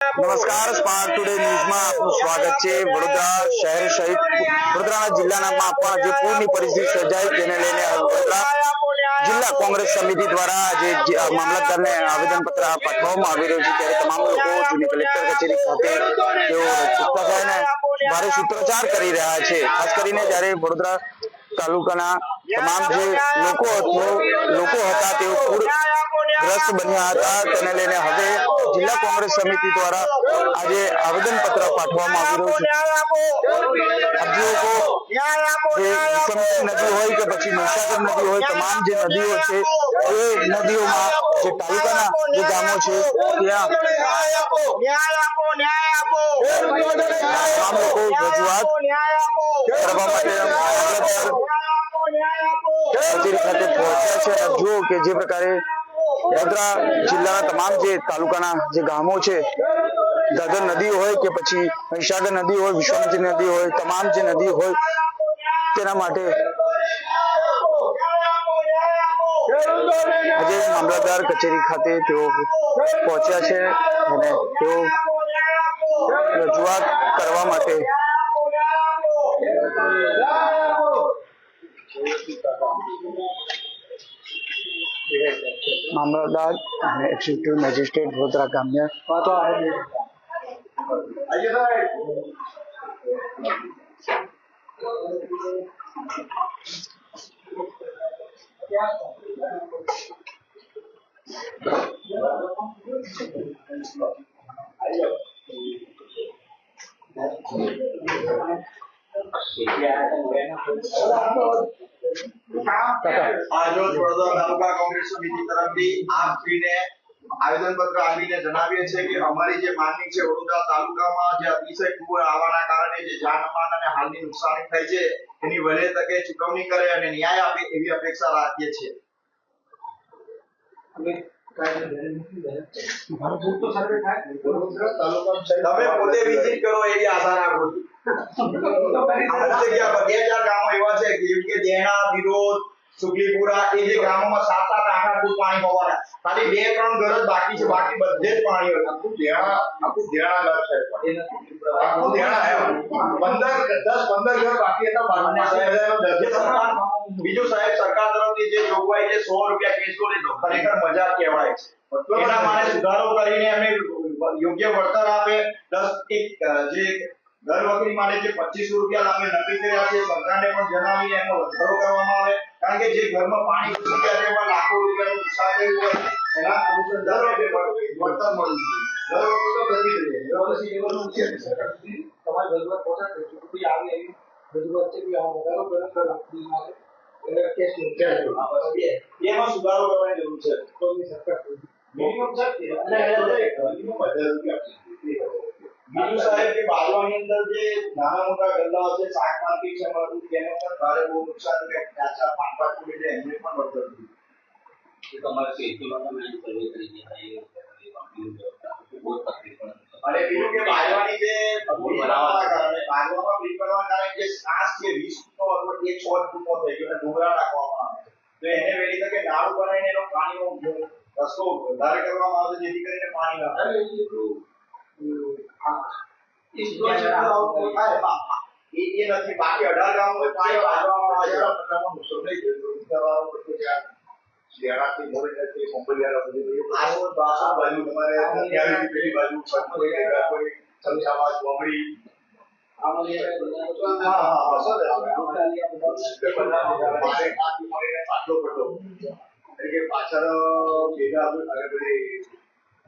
નમસ્કાર, spark today ન્યૂઝમાં આપનું સ્વાગત છે. વડોદરા શહેર સહિત વડોદરાના જિલ્લાના પણ જે પૂરની પરિસ્થિતિ સર્જાઈ તેને લઈને વડોદરા જિલ્લા કોંગ્રેસ સમિતિ દ્વારા આજે મામલતદારને આવેદનપત્ર પાઠવવામાં આવી રહ્યું છે ત્યારે તમામ લોકો જૂની કલેક્ટર કચેરી ખાતે તેઓ ભ્રષ્ટાચારને ભારે સૂત્રોચ્ચાર કરી રહ્યા છે. ખાસ કરીને જ્યારે વડોદરા તાલુકાના તમામ જે લોકો લોકો હતા, તેઓ પૂર ગ્રસ્ત બન્યા હતા. તેને લઈને હવે જિલ્લા કોંગ્રેસ સમિતિ દ્વારા આજે આવેદન પત્ર પાઠવવામાં આવી રહ્યું છે. વિષમતી નદી હોય કે પછી મહીસાગર નદી હોય તમામ જે નદીઓ છે એ નદીઓમાં જે તાલુકાના જે ગામો છે ત્યાં તમામ લોકો રજૂઆત કરવા માટે કચેરી ખાતે પહોંચ્યા છે. જુઓ કે જે પ્રકારે વડોદરા જિલ્લાના તમામ જે તાલુકાના જે ગામો છે, દાદર નદી હોય કે પછી મહીસાગર નદી હોય, વિશ્વામિત્રી નદી હોય, તમામ જે નદી હોય, તેના માટે આજે મામલતદાર કચેરી ખાતે તેઓ પહોંચ્યા છે અને તેઓ રજૂઆત કરવા માટે મામલતદાર અને એક્ઝિક્યુટિવ મેજિસ્ટ્રેટ વડોદરા ગામ્ય શ્રીને આવેદનપત્ર આપીને જણાવીએ છીએ કે અમારી જે માંગણી છે વડોદરા તાલુકામાં જે અતિશય પૂર આવવાના કારણે જે જાનમાન અને હાલની નુકસાની થઈ છે, એની વહેલે તકે ચૂકવણી કરે અને ન્યાય આપે એવી અપેક્ષા રાખીએ છીએ. તમે પોતે વિઝિટ કરો એવી આશા રાખો છું. અમુક જગ્યા પર બે ચાર ગામો એવા છે કે જેમ કે દેણા વિરોધ સુગલીપુરા એ જે ગામોમાં સાત સાત આઠ આઠ ફૂટ પાણી હોવાના. ખાલી બે ત્રણ ઘર જ બાકી છે બાકી બધે જ પાણી હોય આખું દેણા આખું દેણા ઘર છે. આખું હે પંદર દસ પંદર ઘર બાકી હતા બીજું સાહેબ સરકાર તરફથી જે જોગવાઈ છે સો રૂપિયા કેસો લે તો ખરેખર મજા કહેવાય છે. એના માટે સુધારો કરીને એમને યોગ્ય વળતર આપે. પ્લસ એક જે દર વકરી માટે જે પચીસો રૂપિયા લાગે નક્કી કર્યા છે સરકારને પણ જણાવી એનો વધારો કરવામાં આવે. કારણ કે જે ઘરમાં પાણી રૂપિયા એમાં લાખો રૂપિયાનું નુકસાન થયું હોય એના અનુસંધાને વળતર મળવું જોઈએ. દર વખતે તો રહે. લેવલનું છે. તમારી રજૂઆત પહોંચાડે છે. કોઈ આવી એવી રજૂઆત છે કે આ વધારો કરો આવે એટલે કેસ નોંધાય. એમાં સુધારો કરવાની જરૂર છે. તો સરકાર મિનિમમ છે અને મિનિમમ હજાર રૂપિયા બીજું સાહેબ કે બાજવાની અંદર જે નાના મોટા ગલ્લા છે શાક માર્કેટ છે અમારું તેનો પણ ભારે બહુ નુકસાન થાય કાચા પાંચ ફૂટ એટલે એમને પણ વળતર જોઈએ. તમારે ખેતીમાં તમે સર્વે કરી દીધા અને બીજું કે બાજવાની જે બનાવવાના કારણે બાજવામાં બ્રિજ બનાવવાના કારણે જે શ્વાસ છે વીસ ફૂટનો અથવા એક સો ફૂટનો થઈ ગયો અને ડુંગરા નાખવામાં આવે તો એને વહેલી તકે નાળું બનાવીને એનો પાણીનો રસ્તો વધારે કરવામાં આવે જેથી કરીને પાણી ના આવે. એ નથી બાકી અઢાર આવે પ્રકારનું નુકસાન થઈ ગયું. વિસ્તારવાળો બધું ત્યાં શિયાળાથી મોડી રાતે કંપનીવાળા બધું આવો બાસુ બાજુ તમારે અત્યારની પેલી બાજુ કોઈ જગ્યા કોઈ એટલે કે પાછળ ભેગા અને બધી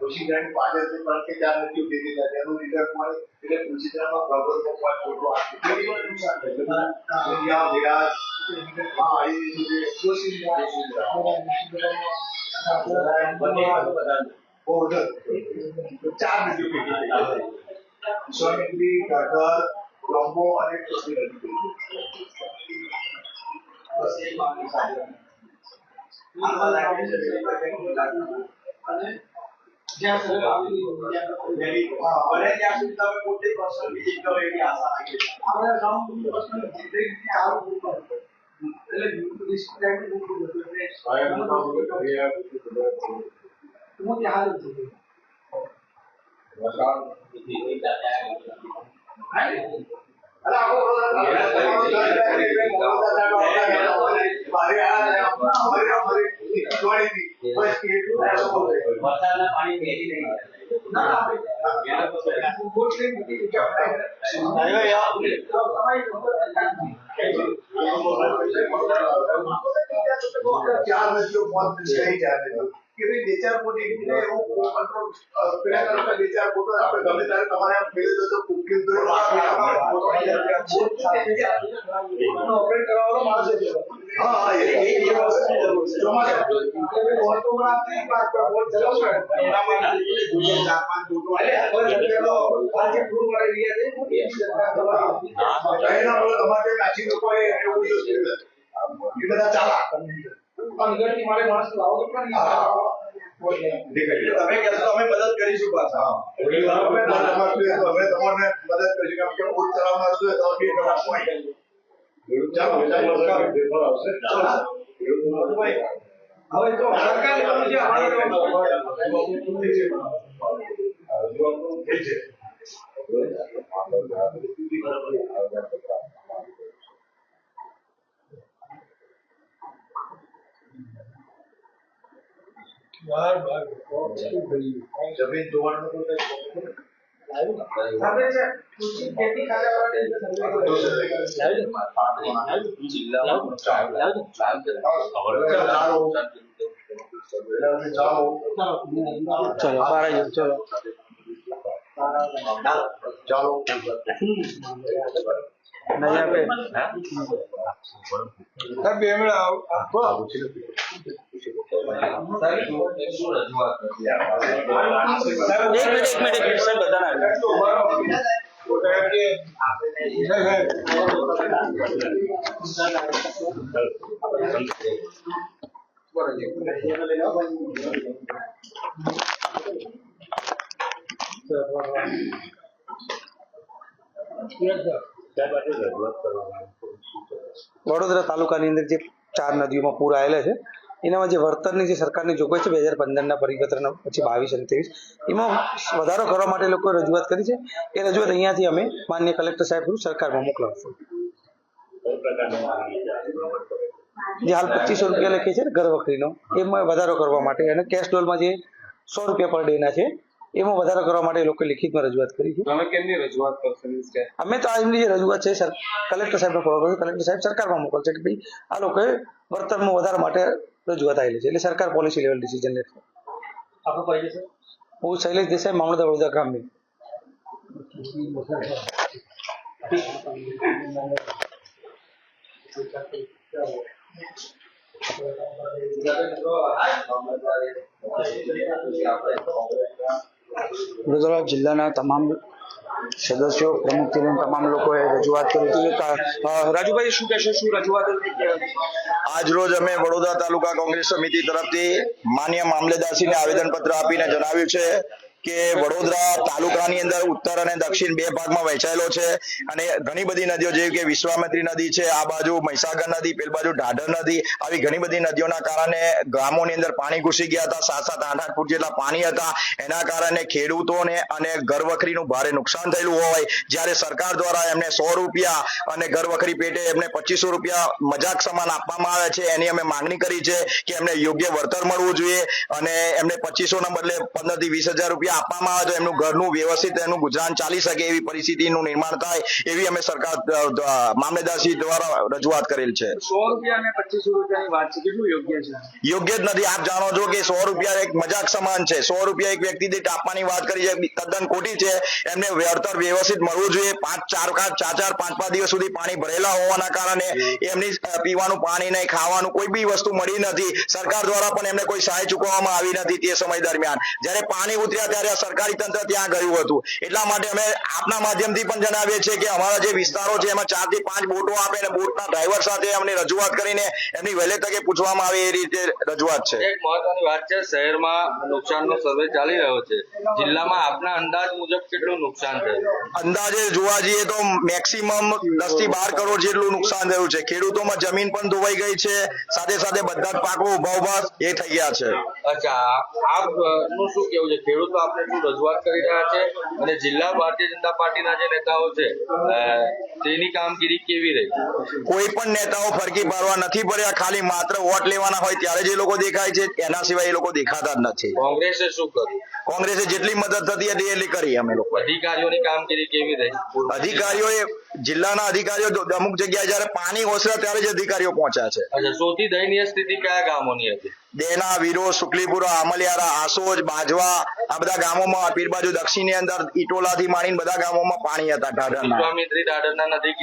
કોશિકાની પાછળથી ત્રણ કે ચાર નદીઓ ભેગી થાય તેનું રિઝલ્ટ મળે. એટલે કોશિકામાં પ્રબળ પપ્પા છોટો આ કેટલી પણ નુકસાન થાય છે? દુનિયા વિરાજ હા એ રીતે વધારે ચાર જાય વિશ્વામિત્રી ઘાઘર કોલંબો અને આમાં લાગે છે. અને જ્યાં સુધી આપણી વેરી વરસાદના પાણી ભેગી નહીં ચાર નદીઓ પાંચ નદી ચાર કે ભાઈ બે ચાર ફૂટ એક કંટ્રોલ પેલા કરતા બે ચાર ફૂટ આપણે ગમે ત્યારે તમારે આમ ફેરી તો કુકી તો ઓપરેટ કરવાનો માણસ જ છે. હા મારે માણસ લાવો તો પણ તમે કહેશો અમે મદદ કરીશું પાછા. અમે અમે તમને મદદ કરીશું. કેમ કે ઉચ્ચ ચલાવનાર છું તો બી કલાક હોય ચાલો. હવે તો સરકારી કામ છે જમીન જોવાનું તો સર્વે છે? કૃષિ ખેતી ચલો. બાર આવી ચલો. ચાલો નહીં આપે બે મિનિટ એક મિનિટ એક મિનિટ એક મિનિટ સાહેબ બધાને આપે. વડોદરા તાલુકાની અંદર જે ચાર નદીઓમાં પૂર આવેલા છે એનામાં જે વળતરની જે સરકારની જોગવાઈ છે બે હજાર પંદરના પરિપત્ર પછી બાવીસ અને ત્રેવીસ એમાં વધારો કરવા માટે લોકોએ રજૂઆત કરી છે. એ રજૂઆત અહીંયાથી અમે માન્ય કલેક્ટર સાહેબ સરકારમાં મોકલાવશું. જે હાલ પચીસો રૂપિયા લખે છે ને ઘર વખરીનો એમાં વધારો કરવા માટે અને કેશ ડોલમાં જે સો રૂપિયા પર ડેના છે એમાં વધારો કરવા માટે લોકો લિખિતમાં રજૂઆત કરી છે. તમે કેમની રજૂઆત કરશો અમે તો આ એમની જે રજૂઆત છે સર કલેક્ટર સાહેબને ફોરવર્ડ કર્યું કલેક્ટર સાહેબ સરકારમાં મોકલશે કે ભાઈ આ લોકોએ વળતરમાં વધારા માટે રજૂઆત આવેલી છે એટલે સરકાર પોલિસી લેવલ ડિસિઝન લેશે આપણું પરિચય સર હું શૈલેષ દેસાઈ મામલતદાર વડોદરા ગ્રામ્ય વડોદરા જિલ્લાના તમામ સદસ્યો પ્રમુખ તમામ લોકોએ રજૂઆત કરી હતી. રાજુભાઈ, શું કહેશો? શું રજૂઆત આજ રોજ અમે વડોદરા તાલુકા કોંગ્રેસ સમિતિ તરફથી માન્ય મામલેદારશ્રીને આવેદન પત્ર આપીને જણાવ્યું છે કે વડોદરા તાલુકાની અંદર ઉત્તર અને દક્ષિણ બે ભાગમાં વહેંચાયેલો છે. અને ઘણી બધી નદીઓ જેવી કે વિશ્વામિત્રી નદી છે, આ બાજુ મહીસાગર નદી, પેલ બાજુ ઢાઢર નદી, આવી ઘણી બધી નદીઓના કારણે ગામોની અંદર પાણી ઘૂસી ગયા હતા. સાત સાત આઠ આઠ ફૂટ જેટલા પાણી હતા. એના કારણે ખેડૂતોને અને ઘરવખરીનું ભારે નુકસાન થયેલું હોય. જ્યારે સરકાર દ્વારા એમને સો રૂપિયા અને ઘરવખરી પેટે એમને પચીસો રૂપિયા મજાક સમાન આપવામાં આવે છે, એની અમે માંગણી કરી છે કે એમને યોગ્ય વળતર મળવું જોઈએ. અને એમને પચીસો ના બદલે પંદરથી વીસ હજાર રૂપિયા આપવામાં આવે તો એમનું ઘરનું વ્યવસ્થિત એનું ગુજરાન ચાલી શકે એવી પરિસ્થિતિનું નિર્માણ થાય એવી અમે સરકાર મામલેદારશ્રી દ્વારા રજૂઆત કરેલ છે. સો રૂપિયા અને પચીસો રૂપિયાની વાત છે. કેટલું યોગ્ય છે? યોગ્ય જ નથી. આપ જાણો છો કે સો રૂપિયા એક મજાક સમાન છે. સો રૂપિયા એક વ્યક્તિ દીઠ આપવાની વાત કરી છે તદ્દન ખોટી છે. એમને વળતર વ્યવસ્થિત મળવું જોઈએ. પાંચ ચાર ચાર ચાર પાંચ પાંચ દિવસ સુધી પાણી ભરેલા હોવાના કારણે એમની પીવાનું પાણી નહીં ખાવાનું કોઈ બી વસ્તુ મળી નથી. સરકાર દ્વારા પણ એમને કોઈ સહાય ચૂકવવામાં આવી નથી તે સમય દરમિયાન. જ્યારે પાણી ઉતર્યા ત્યારે આ સરકારી તંત્ર ત્યાં ગયું હતું. એટલા માટે અમે આપના માધ્યમથી પણ જણાવીએ છીએ કે અમારા જે વિસ્તારો છે એમાં ચારથી પાંચ બોટો આપે અને બોટના ડ્રાઈવર સાથે અમને રજૂઆત કરીને એમની વહેલે તકે પૂછવામાં આવે એ રીતે રજૂઆત છે. એક મહત્વની વાત છે શહેરમાં નુકસાનનો સર્વે ચાલી રહ્યો છે. જિલ્લામાં આપના અંદાજ મુજબ કેટલું નુકસાન થયું? અંદાજે જોવા જઈએ તો મેક્સિમમ દસથી બાર કરોડ જેટલું નુકસાન થયું છે. ખેડૂતોમાં જમીન પણ ધોવાઈ ગઈ છે. સાથે સાથે બધા જ પાકો ઊભા ઊભા એ થઈ ગયા છે. અચ્છા આપનું શું કેવું છે? ખેડૂતો રજૂઆત કરી રહ્યા છે અને જિલ્લા ભારતીય જનતા પાર્ટીના જે નેતાઓ છે તેની કામગીરી કેવી રહી? કોઈ પણ નેતાઓ ફરકી પાડવા નથી પડ્યા ખાલી માત્ર વોટ લેવાના હોય ત્યારે જે લોકો દેખાય છે એના સિવાય એ લોકો દેખાતા જ નથી. કોંગ્રેસે શું કર્યું? કોંગ્રેસે જેટલી મદદ થતી હતી એટલી કરી અમે લોકો. અધિકારીઓની કામગીરી કેવી રહી? અધિકારીઓએ જિલ્લાના અધિકારીઓ અમુક જગ્યાએ જયારે પાણી ઓસરા ત્યારે જ અધિકારીઓ પહોંચ્યા છે. સૌથી દયનીય સ્થિતિ કયા ગામોની હતી? દેના વીરો સુકલીપુરા આમલિયારા આસોજ બાજવા આ બધા ગામોમાં પીર બાજુ દક્ષિણની અંદર ઈટોલાથી માંડીને બધા ગામોમાં પાણી હતા ઢાઢરના. વિશ્વામિત્રી દાદરના નદી.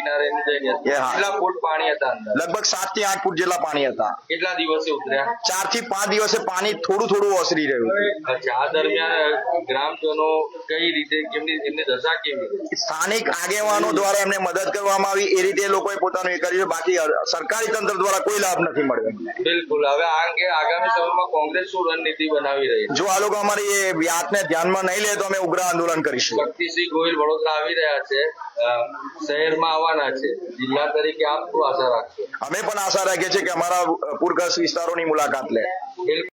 કેટલા ફૂટ પાણી હતા લગભગ સાતથી આઠ ફૂટ જેટલા પાણી હતા. કેટલા દિવસે ઉતર્યા? ચારથી પાંચ દિવસે પાણી થોડું થોડું ઓસરી રહ્યું અચ્છા આ દરમિયાન ગ્રામજનો કઈ રીતે કેમની એમની દશા કેવી સ્થાનિક આગેવાનો દ્વારા એમને મદદ કરવામાં આવી. એ રીતે લોકોએ પોતાનું એ કર્યું. બાકી સરકારી તંત્ર દ્વારા કોઈ લાભ નથી મળ્યો બિલકુલ. હવે આ અંગે આગામી સમયમાં કોંગ્રેસ શું રણનીતિ બનાવી રહી છે? જો આ લોકો અમારી એ વાતને ધ્યાનમાં નહીં લે તો અમે ઉગ્ર આંદોલન કરીશું. શક્તિસિંહ ગોહિલ વડોદરા આવી રહ્યા છે. શહેરમાં આવવાના છે. જિલ્લા તરીકે આપ શું આશા રાખશો? અમે પણ આશા રાખીએ છીએ કે અમારા પૂરગ્રસ્ત વિસ્તારોની મુલાકાત લે. બિલકુલ.